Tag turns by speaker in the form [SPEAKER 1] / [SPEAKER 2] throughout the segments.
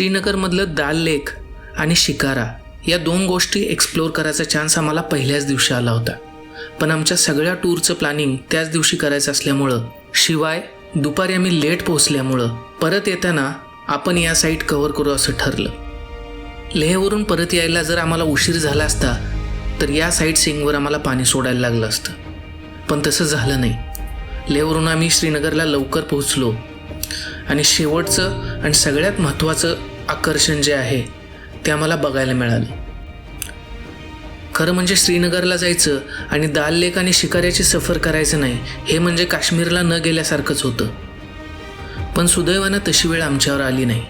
[SPEAKER 1] श्रीनगरमधलं दाल लेक आणि शिकारा या दोन गोष्टी एक्सप्लोअर करायचा चान्स आम्हाला पहिल्याच दिवशी आला होता. पण आमच्या सगळ्या टूरचं प्लॅनिंग त्याच दिवशी करायचं असल्यामुळं शिवाय दुपारी आम्ही लेट पोहोचल्यामुळं परत येताना आपण या साईट कव्हर करू असं ठरलं. लेहवरून परत यायला जर आम्हाला उशीर झाला असता तर या साईट सिंगवर आम्हाला पाणी सोडायला लागलं असतं. पण तसं झालं नाही. लेहवरून आम्ही श्रीनगरला लवकर पोहोचलो. आणि शेवटचं आणि सगळ्यात महत्त्वाचं आकर्षण जे आहे ते आम्हाला बघायला मिळालं. खरं म्हणजे श्रीनगरला जायचं आणि दाल लेक आणि शिकाऱ्याची सफर करायचं नाही हे म्हणजे काश्मीरला न गेल्यासारखंच होतं. पण सुदैवानं तशी वेळ आमच्यावर आली नाही.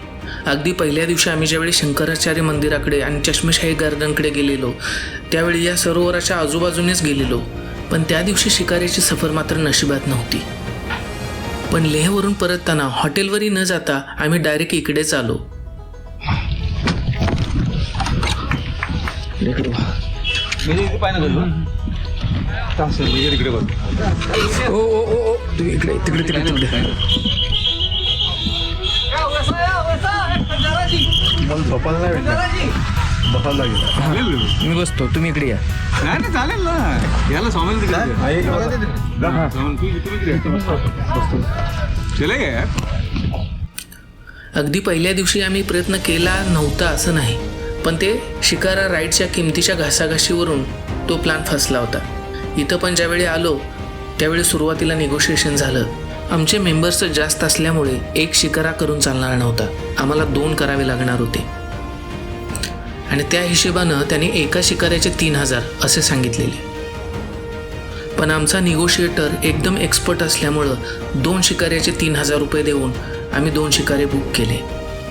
[SPEAKER 1] अगदी पहिल्या दिवशी आम्ही ज्यावेळी शंकराचार्य मंदिराकडे आणि चष्मेशाही गार्डनकडे गेलेलो त्यावेळी या सरोवराच्या आजूबाजूनेच गेलेलो. पण त्या दिवशी शिकाऱ्याची सफर मात्र नशिबात नव्हती. पण लेहवरून परतताना हॉटेलवरही न जाता आम्ही डायरेक्ट इकडेच आलो.
[SPEAKER 2] म्हणजे ना तास इकडे बघ
[SPEAKER 1] ओ ओ ओ तुम्ही इकडे तिकडे तिकडे तिकडे. मी बसतो तुम्ही इकडे या.
[SPEAKER 2] नाही चालेल ना. याला
[SPEAKER 1] अगदी पहिल्या दिवशी आम्ही प्रयत्न केला नव्हता असं नाही. पण ते शिकारा राईडच्या किमतीच्या घासाघाशीवरून तो प्लॅन फसला होता. इथं पण ज्यावेळी आलो त्यावेळी सुरुवातीला निगोशिएशन झालं. आमचे मेंबर्स जास्त असल्यामुळे एक शिकारा करून चालणार नव्हता. आम्हाला दोन करावे लागणार होते. आणि त्या हिशोबानं त्यांनी एका शिकाऱ्याचे तीन हजार असे सांगितलेले. पण आमचा निगोशिएटर एकदम एक्सपर्ट असल्यामुळं दोन शिकाऱ्याचे तीन हजार रुपये देऊन आम्ही दोन शिकारे बुक केले.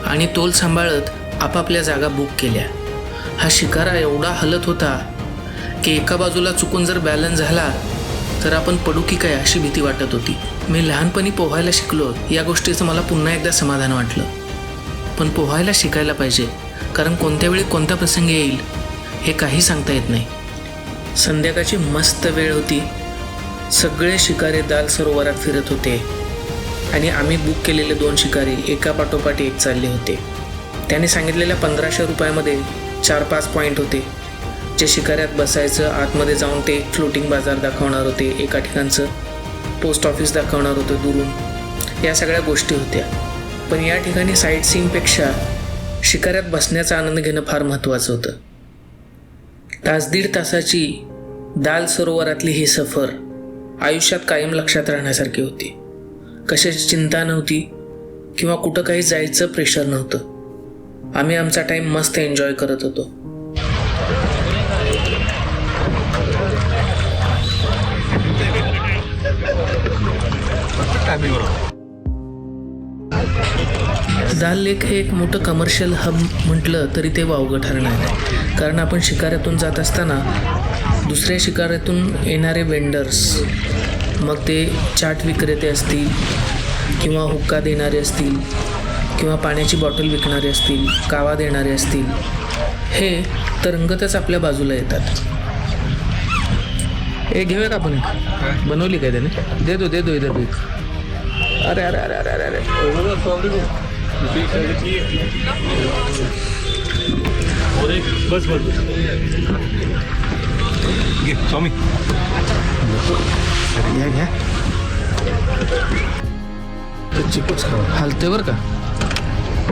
[SPEAKER 1] आणि तोल सांभाळत आपापल्या जागा बुक केल्या. हा शिकारा एवढा हलत होता की एका बाजूला चुकून जर बॅलन्स झाला तर आपण पडू की काय अशी भीती वाटत होती. मी लहानपणी पोहायला शिकलो या गोष्टीचं मला पुन्हा एकदा समाधान वाटलं. पण पोहायला शिकायला पाहिजे कारण कोणत्या वेळी कोणता प्रसंग येईल हे काही सांगता येत नाही. संध्याकाळची मस्त वेळ होती. सगळे शिकारे दाल सरोवरात फिरत होते. आणि आम्ही बुक केलेले दोन शिकारी एका पाठोपाठ एक चालले होते. त्याने सांगितलेल्या पंधराशे रुपयामध्ये चार पाच पॉईंट होते. जे शिकाऱ्यात बसायचं आतमध्ये जाऊन ते फ्लोटिंग बाजार दाखवणार होते एका ठिकाणचं पोस्ट ऑफिस दाखवणार होतं दुरून. या सगळ्या गोष्टी होत्या. पण या ठिकाणी साईट सीईंगपेक्षा शिकाऱ्यात बसण्याचा आनंद घेणं फार महत्त्वाचं होतं. तास दीड तासाची दाल सरोवरातली ही सफर आयुष्यात कायम लक्षात राहण्यासारखी होती. कशाची चिंता नव्हती किंवा कुठं काही जायचं प्रेशर नव्हतं. आम्ही आमचा टाईम मस्त एन्जॉय करत होतो. दाल लेक हे एक मोठं कमर्शियल हब म्हटलं तरी ते वावगं ठरणार कारण आपण शिकाऱ्यातून जात असताना दुसऱ्या शिकाऱ्यातून येणारे वेंडर्स मग ते चाट विक्रेते असतील किंवा हुक्का देणारे असतील किंवा पाण्याची बॉटल विकणारे असतील कावा देणारे असतील हे तरंगतच आपल्या बाजूला येतात. हे घेऊया का आपण? बनवली काय त्याने? दे दो दे दो इधर बीक अरे अरे अरे अरे अरे अरे.
[SPEAKER 2] बस बस घे स्वामी घ्या घ्या
[SPEAKER 1] चिकूच हलते बरं का?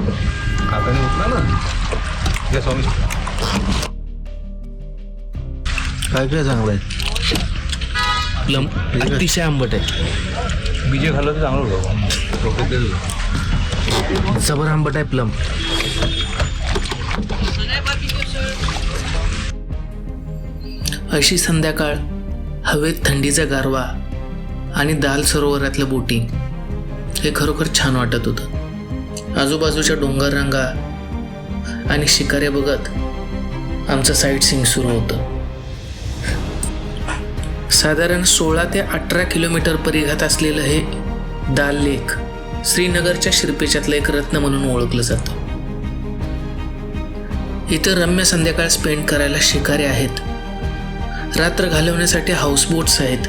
[SPEAKER 2] हाताने उठला ना घ्या स्वामी
[SPEAKER 1] काय काय चांगलं आहे? प्लम अतिशय आंबट आहे.
[SPEAKER 2] बीजे खाल्लं तर चांगलं होतं.
[SPEAKER 1] जबर आंबट आहे प्लम. अशी संध्याकाळ हवेत थंडीचा गारवा आणि दाल सरोवरातलं बोटिंग हे खरोखर छान वाटत होतं. आजूबाजूच्या डोंगर रांगा आणि शिकारे बघत आमचं साईट सिंग सुरू होतं. साधारण सोळा ते अठरा किलोमीटर परिघात असलेलं हे दाल लेक श्रीनगरच्या शिरपेच्यातलं एक रत्न म्हणून ओळखलं जातं. इथं रम्य संध्याकाळ स्पेंड करायला शिकारे आहेत. रात्र घालवण्यासाठी हाऊसबोट्स आहेत.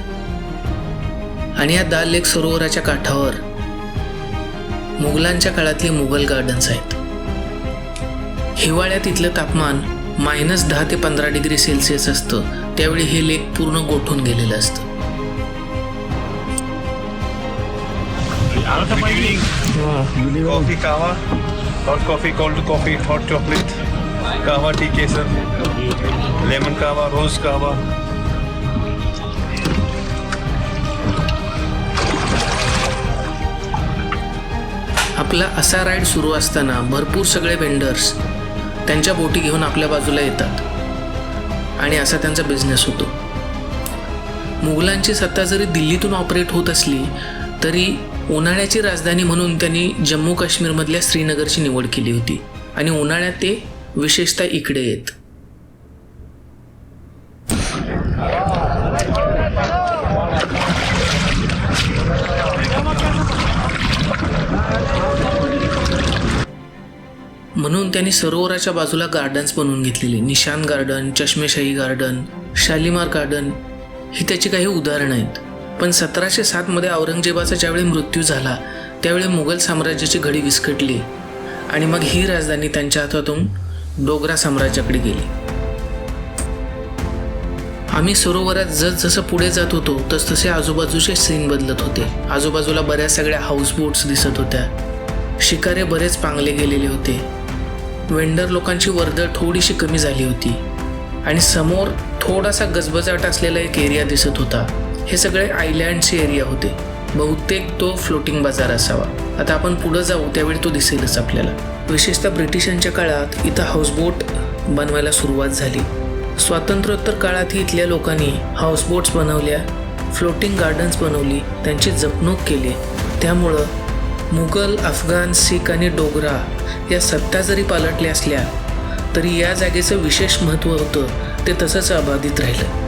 [SPEAKER 1] आणि या दाल लेक सरोवराच्या काठावर मुघलांच्या काळातले मुघल गार्डन्स आहेत. हिवाळ्यात इथलं तापमान मायनस दहा ते पंधरा डिग्री सेल्सिअस असतं. त्यावेळी हे लेक पूर्ण गोठून गेलेलं असतं.
[SPEAKER 3] Coffee kahwa hot coffee cold coffee hot chocolate kahwa tea kesar lemon kahwa rose kahwa
[SPEAKER 1] आपला असा राईड सुरू असताना भरपूर सगळे वेंडर्स त्यांच्या बोटी घेऊन आपल्या बाजूला येतात. आणि असा त्यांचा बिझनेस होतो. मुघलांची सत्ता जरी दिल्लीतून ऑपरेट होत असली तरी उन्हाळ्याची राजधानी म्हणून त्यांनी जम्मू काश्मीरमधल्या श्रीनगरची निवड केली होती. आणि उन्हाळ्यात ते विशेषतः इकडे येत. म्हणून त्यांनी सरोवराच्या बाजूला गार्डन्स बनवून घेतलेले. Nishat garden Chashmeshahi garden Shalimar garden ही त्याची काही उदाहरणं आहेत. पण सतराशे सातमध्ये औरंगजेबाचा ज्यावेळी मृत्यू झाला त्यावेळी मुघल साम्राज्याची घडी विस्कटली आणि मग ही राजधानी त्यांच्या हातातून डोगरा साम्राज्याकडे गेली. आम्ही सरोवरात जसजसं पुढे जात होतो तसतसे आजूबाजूचे सीन बदलत होते. आजूबाजूला बऱ्याच सगळ्या हाऊसबोट्स दिसत होत्या. शिकारे बरेच पांगले गेलेले होते. वेंडर लोकांची वर्दळ थोडीशी कमी झाली होती. आणि समोर थोडासा गजबजाट असलेला एक एरिया दिसत होता. हे सगळे आयलँडचे एरिया होते. बहुतेक तो फ्लोटिंग बाजार असावा. आता आपण पुढं जाऊ त्यावेळी तो दिसेलच आपल्याला. विशेषतः ब्रिटिशांच्या काळात इथं हाऊसबोट बनवायला सुरुवात झाली. स्वातंत्र्योत्तर काळातही इथल्या लोकांनी हाऊसबोट्स बनवल्या फ्लोटिंग गार्डन्स बनवली त्यांची जपणूक केली. त्यामुळं मुघल अफगाण सिख आणि डोगरा या सत्ता जरी पालटल्या असल्या तरी या जागेचं विशेष महत्त्व होतं ते तसंच अबाधित राहिलं.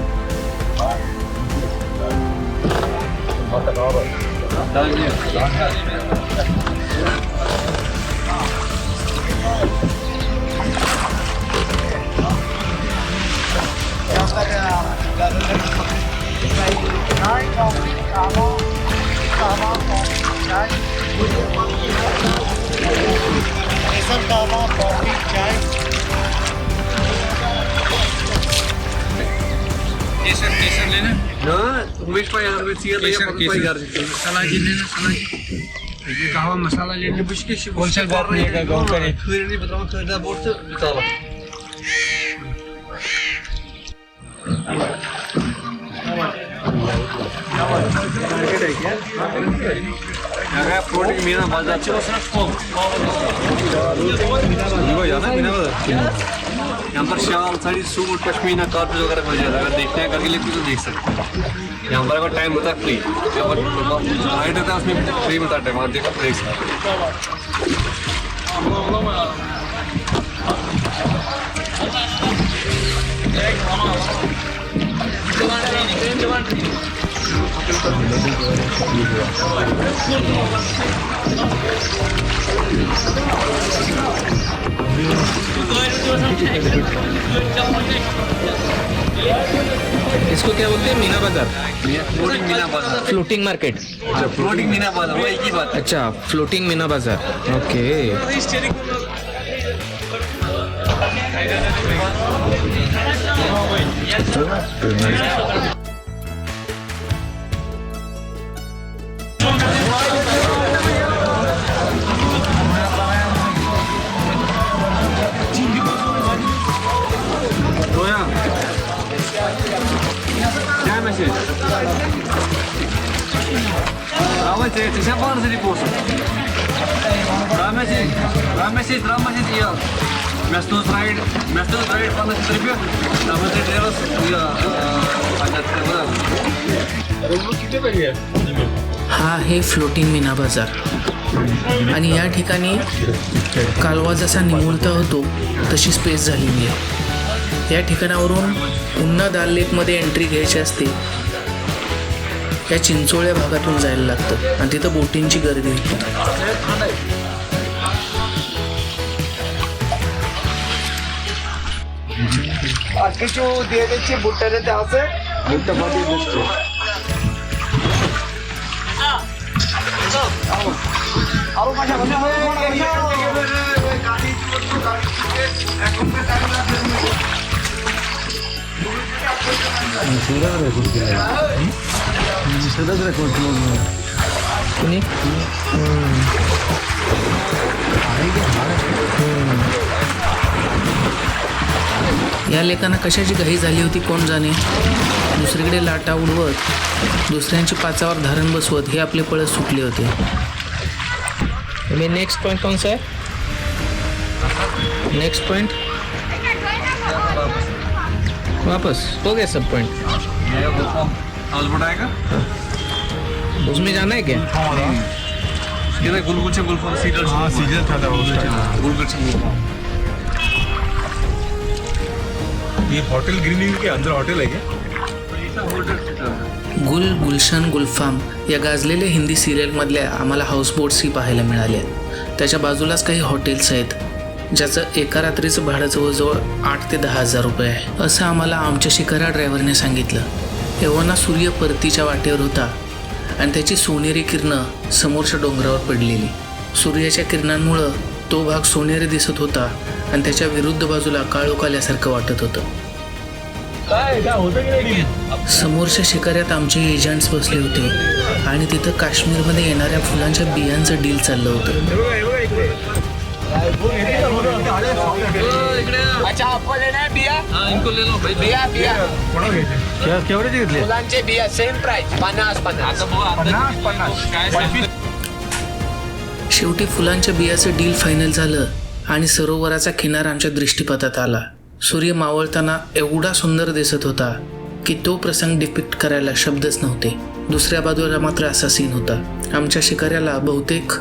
[SPEAKER 2] कहवा मसाला लेने होलसेल बात नहीं है
[SPEAKER 3] यहाँ पर शाल साड़ी सूट पश्मीना कार्पेट वगैरह मिल जाता है अगर देखना है करके लेके तो देख सकते हैं यहाँ पर अगर टाइम होता है फ्री यहाँ पर हाइट होता है उसमें फ्री बताते हैं वहाँ देखो देख सकते हैं
[SPEAKER 1] इसको क्या बोलते हैं? मीना बाज़ार।
[SPEAKER 3] फ्लोटिंग मीना बाज़ार।
[SPEAKER 1] फ्लोटिंग मार्केट
[SPEAKER 3] फ्लोटिंग मीना बाज़ार वो एक ही। बात
[SPEAKER 1] अच्छा फ्लोटिंग मीना बाज़ार। ओके
[SPEAKER 3] काय मेसेज रामाचे त्याच्या पण तरी पोहोच रामाचे रामाचे रामाचे या मेस्तोस राईड मेस्तोस राईड पन्नास रुपये रामाचे ड्रायव्हर किती पाहिजे
[SPEAKER 1] हा आहे फ्लोटिंग मीना बाजार आणि या ठिकाणी कालवा जसा निमुळता होतो तशी स्पेस झालेली आहे या ठिकाणावरून पुन्हा दाल लेकमध्ये एंट्री घ्यायची असते या चिंचोळ्या भागातून जायला लागतं आणि तिथं बोटींची गर्दी होती
[SPEAKER 4] আর কিছু দিয়ে দিচ্ছি ভুট্টা যেতে আছে ভুট্টা পাঠিয়ে দিচ্ছি
[SPEAKER 2] सुरज रेकॉर्ड केलं सुरज रेकॉर्ड
[SPEAKER 1] या लेखांना कशाची घाई झाली होती कोण जाणे? दुसरीकडे लाटा उडवत दुसऱ्यांची पाचावर धारण बसवत हे आपले पळस सुटले होते. मी नेक्स्ट पॉईंट कोणसा आहे नेक्स्ट पॉईंट वापस हो गया सब पॉइंट
[SPEAKER 3] ये गुलफाम हाउस बोट आएगा?
[SPEAKER 1] उसमें जाना है क्या?
[SPEAKER 3] ये ना गुलगुच्छे गुलफाम सीडर
[SPEAKER 2] हाँ सीजन था था उस टाइम
[SPEAKER 3] गुलगुच्छे गुलफाम
[SPEAKER 2] ये होटल ग्रीनिंग के अंदर होटल है क्या?
[SPEAKER 1] गुल गुलशन गुलफाम या गाजलेल्या हिंदी सिरियलमधल्या आम्हाला हाऊसबोट्सही पाहायला मिळाल्या त्याच्या बाजूलाच काही हॉटेल्स आहेत ज्याचं एका रात्रीचं भाडं जवळजवळ आठ ते दहा हजार रुपये आहे. असं आम्हाला आमच्या शिकारा ड्रायव्हरने सांगितलं. एव्हाना सूर्य परतीच्या वाटेवर होता आणि त्याची सोनेरी किरणं समोरच्या डोंगरावर पडलेली. सूर्याच्या किरणांमुळं तो भाग सोनेरी दिसत होता आणि त्याच्या विरुद्ध बाजूला काळोख आल्यासारखं वाटत होतं. समोरच्या शिकाऱ्यात आमचे एजंट्स बसले होते आणि तिथं काश्मीरमध्ये येणाऱ्या फुलांच्या बियांचं डील चाललं होतं.
[SPEAKER 4] अच्छा आपण लेना बिया?
[SPEAKER 3] इनको ले लो भाई
[SPEAKER 4] बिया. बिया
[SPEAKER 2] क्या केवढ्याचे घेतले?
[SPEAKER 4] फुलांचे बिया सेम प्राइस पन्नास पन्नास.
[SPEAKER 2] पन्नास पन्नास.
[SPEAKER 1] शेवटी फुलांच्या बियाचं डील फायनल झालं आणि सरोवराचा किनारा आमच्या दृष्टीपथात आला. सूर्य मावळताना एवढा सुंदर दिसत होता की तो प्रसंग डिपिक्ट करायला शब्दच नव्हते. दुसऱ्या बाजूला मात्र असा सीन होता. आमच्या शिकाऱ्याला बहुतेक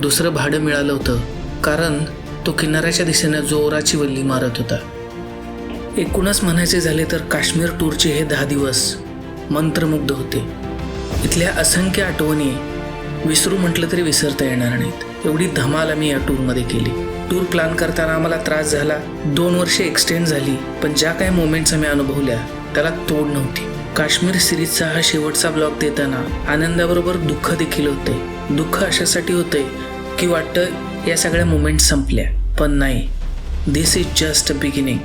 [SPEAKER 1] दुसरं भाडं मिळालं होतं कारण तो किनाऱ्याच्या दिशेने जोराची वल्ली मारत होता. एकूणच म्हणायचे झाले तर काश्मीर टूरचे हे दहा दिवस मंत्रमुग्ध होते. इथल्या असंख्य आठवणी विसरू म्हटलं तरी विसरता येणार नाहीत. एवढी धमाल आम्ही या टूरमध्ये केली. टूर प्लॅन करताना आम्हाला त्रास झाला. दोन वर्षे एक्सटेंड झाली पण ज्या काही मोमेंट्स आम्ही अनुभवल्या त्याला तोड नव्हती. काश्मीर सिरीजचा हा शेवटचा ब्लॉग देताना आनंदाबरोबर दुःख देखील होते. दुःख अशासाठी होते की वाटतं या सगळ्या मोमेंट्स संपल्या पण नाही. This is just a beginning